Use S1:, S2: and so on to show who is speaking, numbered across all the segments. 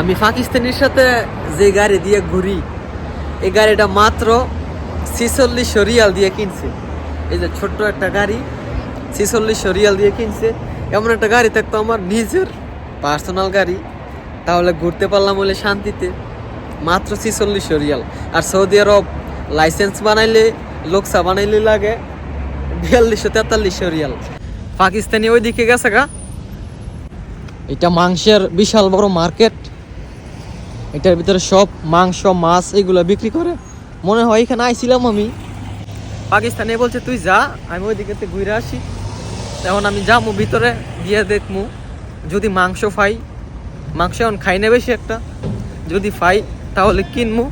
S1: আমি পাকিস্তানির সাথে যে গাড়ি দিয়ে ঘুরি, এই গাড়িটা মাত্র ছিচল্লিশ রিয়াল দিয়ে কিনছে। এই যে ছোট্ট একটা গাড়ি ছিচল্লিশ রিয়াল দিয়ে কিনছে। এমন একটা গাড়ি থাকতো আমার নিজের পার্সোনাল গাড়ি। তাহলে ঘুরতে পারলাম বলে শান্তিতে। মাত্র ছিচল্লিশ রিয়াল। আর সৌদি আরব লাইসেন্স বানাইলে, লোকসা বানাইলে লাগে বিয়াল্লিশশো, তেতাল্লিশশো রিয়াল। পাকিস্তানি ওই দিকে গেছে গা। এটা মাংসের বিশাল বড় মার্কেট। এটার ভিতরে সব মাংস, মাছ এগুলো বিক্রি করে। মনে হয় এখানে আইছিলাম আমি। পাকিস্তানে বলছে, তুই যা, আমি ওই দিকে ঘুরে আসি। এখন আমি যাব ভিতরে, গিয়ে দেখমু যদি মাংস পাই, মাংস এখন খাই না বেশি একটা। যদি পাই, তাহলে কিনমু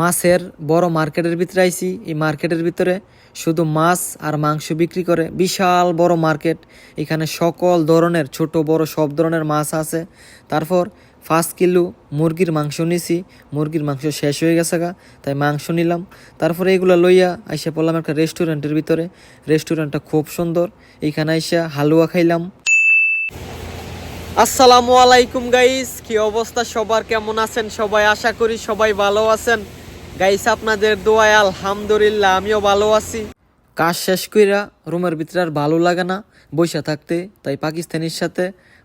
S1: মাছের বড় মার্কেটের ভিতরে আইছি। এই মার্কেটের ভিতরে শুধু মাছ আর মাংস বিক্রি করে। বিশাল বড় মার্কেট। এখানে সকল ধরনের, ছোট, বড় সব ধরনের মাছ আছে। তারপর পাঁচ কিলো, মুরগির মাংস নিছি, মুরগির মাংস শেষ হয়ে গেছে গা, তাই মাংস নিলাম। তারপরে এগুলো লইয়া আইসা পড়লাম একটা রেস্টুরেন্টের ভিতরে। রেস্টুরেন্টটা খুব সুন্দর, এইখানে আইসা হালুয়া খাইলাম। আসসালামু আলাইকুম গাইস, কি অবস্থা সবার, কেমন আছেন সবাই? আশা করি সবাই ভালো আছেন। গাইস, আপনাদের দোয়ায় আলহামদুলিল্লাহ, আমিও ভালো আছি। কাজ শেষ কইরা রুমের ভিতরে আর ভালো লাগে না বৈশা থাকতে, তাই পাকিস্তানির সাথে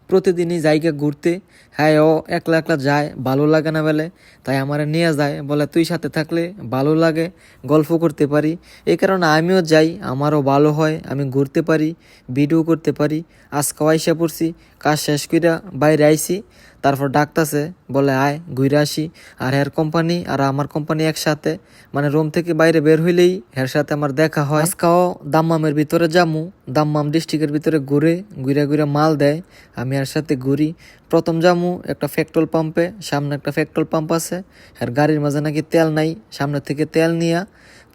S1: প্রতিদিনই জায়গা ঘুরতে। হ্যাঁ ও একলা একলা যায়, ভালো লাগে না বলে। তাই আমার নিয়ে যায়, বলে, তুই সাথে থাকলে ভালো লাগে, গল্প করতে পারি। এই কারণে আমিও যাই, আমারও ভালো হয়, আমি ঘুরতে পারি ভিডিও করতে পারি। আজকে আইসা পড়ছি, কাজ শেষ কইরা বাইরে আইছি। তারপর ডাকতাছে, বলে, আয়, ঘুরে আসি। আর হের কোম্পানি আর আমার কোম্পানি একসাথে মানে রুম থেকে বাইরে বের হইলেই হের সাথে আমার দেখা হয়। আজকাও দাম্মামের ভিতরে যামু, দাম্মাম ডিস্ট্রিক্টের ভিতরে ঘুরে ঘুরে ঘুরে মাল দেয়। আমি এর সাথে ঘুরি। প্রথম যামু একটা পেট্রোল পাম্পে সামনে একটা পেট্রোল পাম্প আছে। আর গাড়ির মাঝে নাকি তেল নাই, সামনে থেকে তেল নিয়া।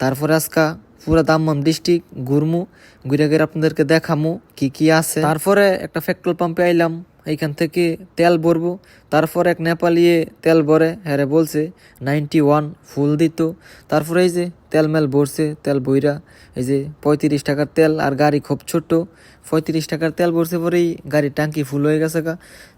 S1: তারপরে আজকা পুরো দাম্মাম ডিস্ট্রিক্ট ঘুরমু, ঘুরে ঘুরে আপনাদেরকে দেখামু কি কি আছে। তারপরে একটা পেট্রোল পাম্পে আইলাম, এইখান থেকে তেল ভরবো। তারপর এক নেপালিয়ে তেল ভরে হ্যারে বলছে, নাইনটি ওয়ান ফুল দিত। তারপরে এই যে তেল মেল ভরছে, তেল বইরা এই যে পঁয়ত্রিশ টাকার তেল আর গাড়ি খুব ছোট পঁয়ত্রিশ টাকার তেল ভরছে পরেই গাড়ির ট্যাঙ্কি ফুল হয়ে গেছে গা।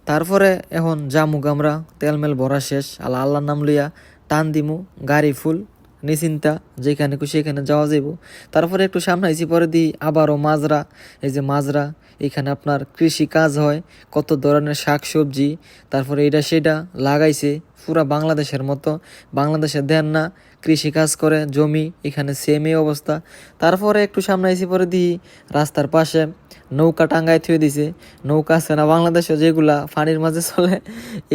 S1: তারপরে এখন জামুক আমরা, তেল মেল ভরা শেষ। আল্লাহ, আল্লাহর নাম লইয়া টান দিমু, গাড়ি ফুল। নিশ্চিন্তা, যেখানে খুশি এখানে যাওয়া যাইব। তারপরে একটু সামনে আইসি পরে দিই আবারও মাজরা। এই যে মাজরা, এখানে আপনার কৃষি কাজ হয়, কত ধরনের শাক সবজি তারপরে এটা সেটা লাগাইছে, পুরা বাংলাদেশের মতো। বাংলাদেশে দেন না কৃষি কাজ করে, জমি, এখানে সেমই অবস্থা। তারপরে একটু সামনে আইসি, পরে দিই রাস্তার পাশে নৌকা টাঙ্গায় থুয়ে দিছে। নৌকা আছে না বাংলাদেশে যেগুলা পানির মাঝে চলে,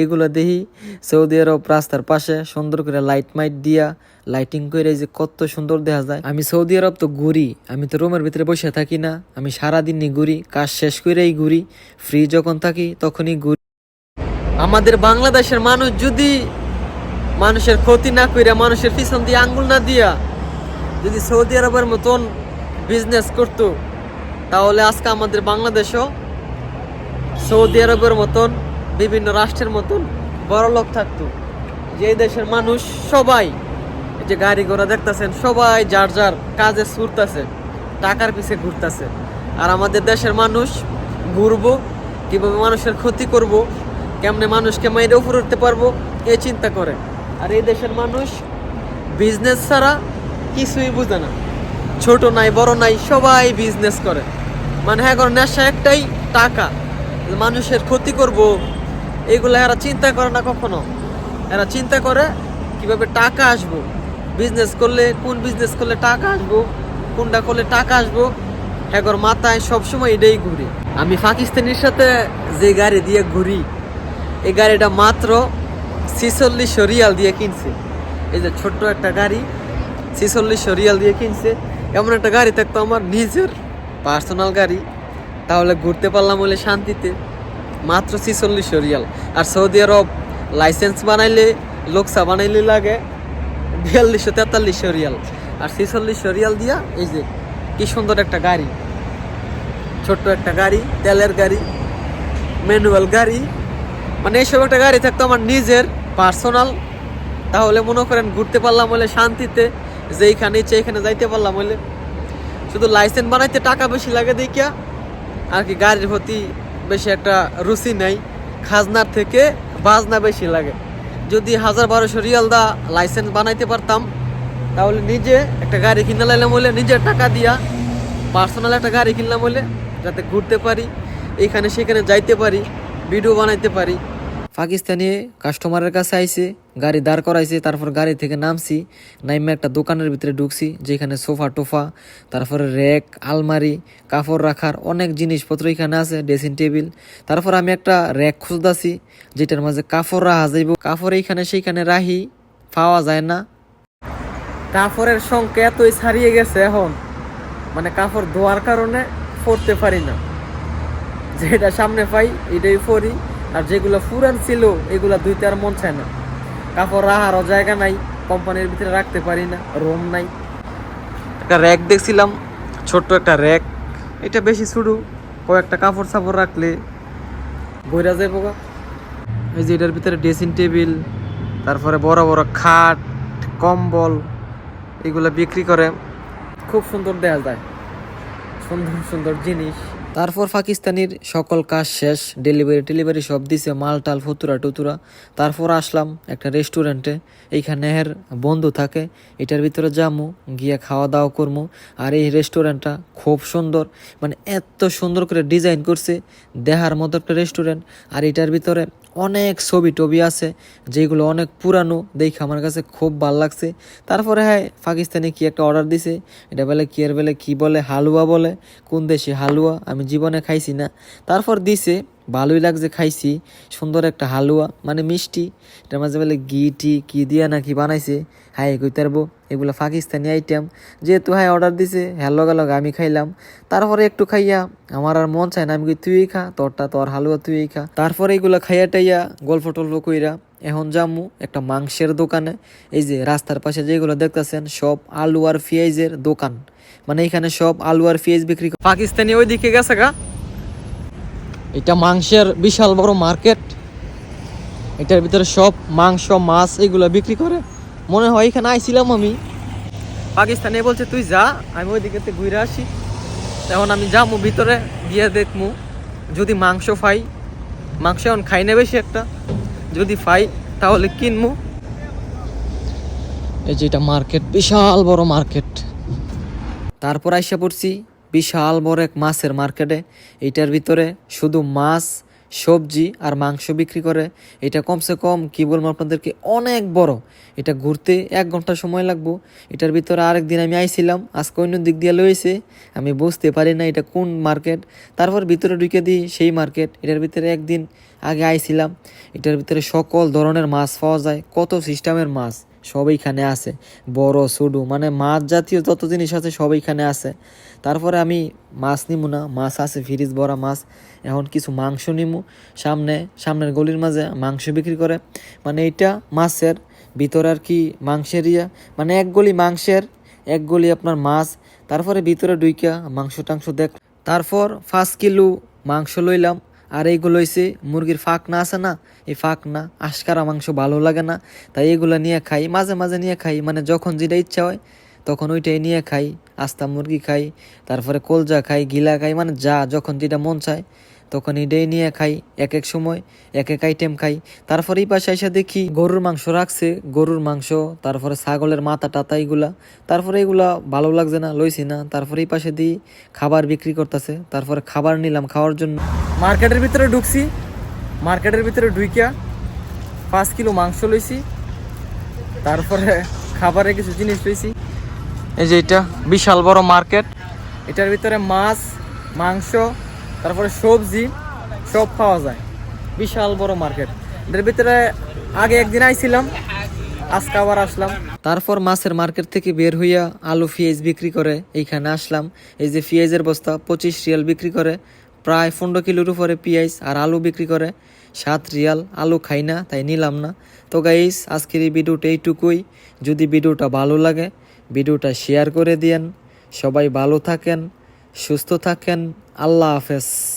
S1: এগুলো দেখি সৌদি আরব রাস্তার পাশে সুন্দর করে লাইট মাইট দিয়া লাইটিং করে যে কত সুন্দর দেখা যায়। আমি সৌদি আরব তো ঘুরি, আমি তো রুমের ভিতরে বসে থাকি না। আমি সারাদিনই ঘুরি, কাজ শেষ করেই ঘুরি। ফ্রি যখন থাকি তখনই ঘুরি। আমাদের বাংলাদেশের মানুষ যদি মানুষের ক্ষতি না কইরা মানুষের পিছন দিয়ে আঙ্গুল না দিয়া যদি সৌদি আরবের মতন বিজনেস করতো, তাহলে আজকে আমাদের বাংলাদেশও সৌদি আরবের মতন, বিভিন্ন রাষ্ট্রের মতন বড় লোক থাকতো। যে দেশের মানুষ সবাই যে গাড়ি ঘোড়া দেখতেছেন, সবাই যার যার কাজে ছুটতেছে, টাকার পিছে ঘুরতেছে। আর আমাদের দেশের মানুষ ঘুরবো, কীভাবে মানুষের ক্ষতি করব, কেমনে মানুষকে মাইরে উপরে উঠতে পারব এই চিন্তা করে। আর এই দেশের মানুষ বিজনেস ছাড়া কিছুই বুঝে না। ছোট নাই, বড় নাই, সবাই বিজনেস করে। মানে হ্যাঁ করে নেশা একটাই টাকা। মানুষের ক্ষতি করব, এগুলো এরা চিন্তা করে না কখনো। এরা চিন্তা করে কীভাবে টাকা আসব। বিজনেস করলে, কোন বিজনেস করলে টাকা আসব, কোনটা করলে টাকা আসব হ্যাগর মাথায় সবসময় এটাই ঘুরি। আমি পাকিস্তানির সাথে যে গাড়ি দিয়ে ঘুরি, এই গাড়িটা মাত্র ছিচল্লিশ রিয়াল দিয়ে কিনছে। এই যে ছোট্ট একটা গাড়ি ছিচল্লিশ রিয়াল দিয়ে কিনছে। এমন একটা গাড়ি থাকতো আমার নিজের পার্সোনাল গাড়ি। তাহলে ঘুরতে পারলাম বলে শান্তিতে। মাত্র ছিচল্লিশ রিয়াল। আর সৌদি আরব লাইসেন্স বানাইলে, লোকসা বানাইলে লাগে বিয়াল্লিশশো, তেতাল্লিশশো রিয়াল। আর ছিচল্লিশশো রিয়াল দিয়া এই যে কি সুন্দর একটা গাড়ি। ছোট্ট একটা গাড়ি, তেলের গাড়ি, ম্যানুয়াল গাড়ি। মানে এইসব একটা গাড়ি থাকতো আমার নিজের পার্সোনাল, তাহলে মনে করেন ঘুরতে পারলাম বলে শান্তিতে যে এইখানে ইচ্ছে এখানে যাইতে পারলাম বলে শুধু লাইসেন্স বানাইতে টাকা বেশি লাগে দেখিয়া আর কি গাড়ির প্রতি বেশি একটা রুচি নেই, খাজনার থেকে বাজনা বেশি লাগে। যদি হাজার বারোশো রিয়াল দা লাইসেন্স বানাইতে পারতাম, তাহলে নিজে একটা গাড়ি কিনে লাইলাম বলে নিজের টাকা দিয়া, পার্সোনাল একটা গাড়ি কিনলাম বলে যাতে ঘুরতে পারি এইখানে সেখানে যাইতে পারি ভিডিও বানাইতে পারি। পাকিস্তানি কাস্টমারের কাছে আইসে গাড়ি দাঁড় করাইছে, তারপর গাড়ি থেকে নামছি, নাইমে একটা দোকানের ভিতরে ঢুকছি, যেখানে সোফা টোফা, তারপরে র্যাক আলমারি, কাপড় রাখার অনেক জিনিসপত্র এখানে আছে ড্রেসিং টেবিল তারপর আমি একটা র্যাক খুঁজতাছি, যেটার মাঝে কাপড় রাখা যাইব। কাপড় এইখানে সেইখানে রাহি পাওয়া যায় না। কাপড়ের সংখ্যা এতই ছাড়িয়ে গেছে এখন মানে কাপড় ধোয়ার কারণে পরতে পারি না। যেটা সামনে পাই, এটাই পরি আর যেগুলো ফুরান ছিল, এগুলা দুইতে আর মন চায় না। কাপড় রাখারও জায়গা নাই, কোম্পানির ভিতরে রাখতে পারি না, রুম নাই। একটা র্যাক দেখছিলাম, ছোট্ট একটা র্যাক। এটা বেশি শুরু কয়েকটা কাপড় সাপড় রাখলে বইরা যায় পোকা এই যে এটার ভিতরে ড্রেসিং টেবিল, তারপরে বড় বড় খাট, কম্বল, এগুলো বিক্রি করে। খুব সুন্দর দেয়া যায়। সুন্দর সুন্দর জিনিস। তারপর পাকিস্তানির সকল কাজ শেষ ডেলিভারি টেলিভারি সব দিছে, মাল টাল, ফুতুরা টুতুরা। তারপর আসলাম একটা রেস্টুরেন্টে এইখানে এর বন্ধু থাকে, এটার ভিতরে যামু, গিয়ে খাওয়া দাওয়া করব আর এই রেস্টুরেন্টটা খুব সুন্দর মানে এত সুন্দর করে ডিজাইন করছে, দেহার মতো একটা রেস্টুরেন্ট আর এটার ভিতরে অনেক ছবি টবি আছে, যেগুলো অনেক পুরানো, দেখে আমার কাছে খুব ভালো লাগছে। তারপরে হ্যাঁ পাকিস্তানি কি একটা অর্ডার দিছে, এটা বলে কি আর বলে, কি বলে, হালুয়া বলে, কোন দেশে হালুয়া, আমি জীবনে খাইছি না। তারপর দিছে, ভালোই লাগছে খাইছি, সুন্দর একটা হালুয়া মানে মিষ্টি। এটার মাঝে বলে ঘি, টি, কি দিয়া নাকি বানাইছে হাই কইতে পারব এগুলো পাকিস্তানি আইটেম যেহেতু হাই অর্ডার দিছে হ্যাঁ লগে লগে আমি খাইলাম। তারপরে একটু খাইয়া আমার আর মন চায় না, আমি কই তুই খা, তোরটা তোর হালুয়া তুই খা। তারপরে এগুলো খাইয়া টাইয়া গল্প টল্প কইরা এখন জামু একটা মাংসের দোকানে। এই যে রাস্তার পাশে যেগুলো দেখতেছেন, সব আলু আর পেঁয়াজের দোকান। মানে এখানে সব আলু আর পেঁয়াজ বিক্রি করে। পাকিস্তানি ওই দিকে গেছে গা? এটা মাংসের বিশাল বড় মার্কেট। এটার ভিতরে সব মাংস মাছ এগুলো বিক্রি করে। মনে হয় এখানে আইছিলাম আমি। পাকিস্তানে বলছে তুই যা আমি ওই দিকে ঘুরে আসি। এখন আমি যাব ভিতরে গিয়ে দেখমু। যদি মাংস পাই মাংস এখন খাই না বেশি একটা। যদি পাই তাহলে কিনমু। এই যে এটা মার্কেট বিশাল বড় মার্কেট। তারপর আইসা পড়ছি বিশাল বড় এক মাছের মার্কেটে। এইটার ভিতরে শুধু মাছ, সবজি আর মাংস বিক্রি করে। এটা কমসে কম, কি বলব আপনাদেরকে, অনেক বড়। এটা ঘুরতে এক ঘণ্টা সময় লাগবো। এটার ভিতরে আরেক দিন আমি আইছিলাম, আজকে অন্য দিক দিয়ে লয়েছে আমি বুঝতে পারি না এটা কোন মার্কেট। তারপর ভিতরে ঢুকে দিই সেই মার্কেট। এটার ভিতরে একদিন আগে আইছিলাম। এটার ভিতরে সকল ধরনের মাছ পাওয়া যায়, কত সিস্টেমের মাছ। সব এইখানে আছে। বড় সুডু মানে মাছ জাতীয় যত জিনিস আছে সব এইখানে আছে। তারপরে আমি মাছ নিমু না, মাছ আছে, ফ্রিজ ভরা মাছ, এখন কিছু মাংস নিমু। সামনে, সামনের গলির মাঝে মাংস বিক্রি করে। মানে এইটা মাছের ভিতরে আর কি মাংসের ইয়া। মানে এক গলি মাংসের, এক গলি আপনার মাছ। তারপরে ভিতরে ডুইকা মাংস টাংস দেখ তারপর পাঁচ কিলো মাংস লইলাম। আর এইগুলো হইছে মুরগির ফাঁক না আছে না, এই ফাঁক না আশকারা মাংস ভালো লাগে না, তাই এগুলো নিয়ে খাই, মাঝে মাঝে নিয়ে খাই মানে যখন যেটা ইচ্ছা হয়, তখন ওইটাই নিয়ে খাই, আস্তা মুরগি খাই, তারপরে কলজা খাই, গিলা খাই মানে যা, যখন যেটা মন চায় তখন এটাই নিয়ে খাই এক এক সময় এক এক আইটেম খাই। তারপরে এই পাশে এসে দেখি গরুর মাংস রাখছে, গরুর মাংস, তারপরে ছাগলের মাথা টাতা এইগুলা তারপরে এগুলা ভালো লাগছে না, লইছি না। তারপরে এই পাশে দিই খাবার বিক্রি করতেছে, তারপরে খাবার নিলাম খাওয়ার জন্য। মার্কেটের ভিতরে ঢুকছি, মার্কেটের ভিতরে ঢুইকিয়া পাঁচ কিলো মাংস লইছি, তারপরে খাবারের কিছু জিনিস লইছি। এই যে এটা বিশাল বড় মার্কেট, এটার ভিতরে মাছ, মাংস তারপরে সবজি সব পাওয়া যায়। বিশাল বড় মার্কেট। এটার ভিতরে আগে একদিন আইছিলাম, আজকে আবার আসলাম। তারপর মাছের মার্কেট থেকে বের হইয়া আলু, পেঁয়াজ বিক্রি করে, এইখানে আসলাম। এই যে পেঁয়াজের বস্তা, পঁচিশ রিয়াল বিক্রি করে, প্রায় পনেরো কিলোর উপরে পেঁয়াজ আর আলু বিক্রি করে। সাত রিয়াল, আলু খাই না, তাই নিলাম না। তো গাইস আজকের এই ভিডিওটা এইটুকুই। যদি ভিডিওটা ভালো লাগে, ভিডিওটা শেয়ার করে দিয়েন। সবাই ভালো থাকেন, সুস্থ থাকেন। আল্লাহ হাফেজ।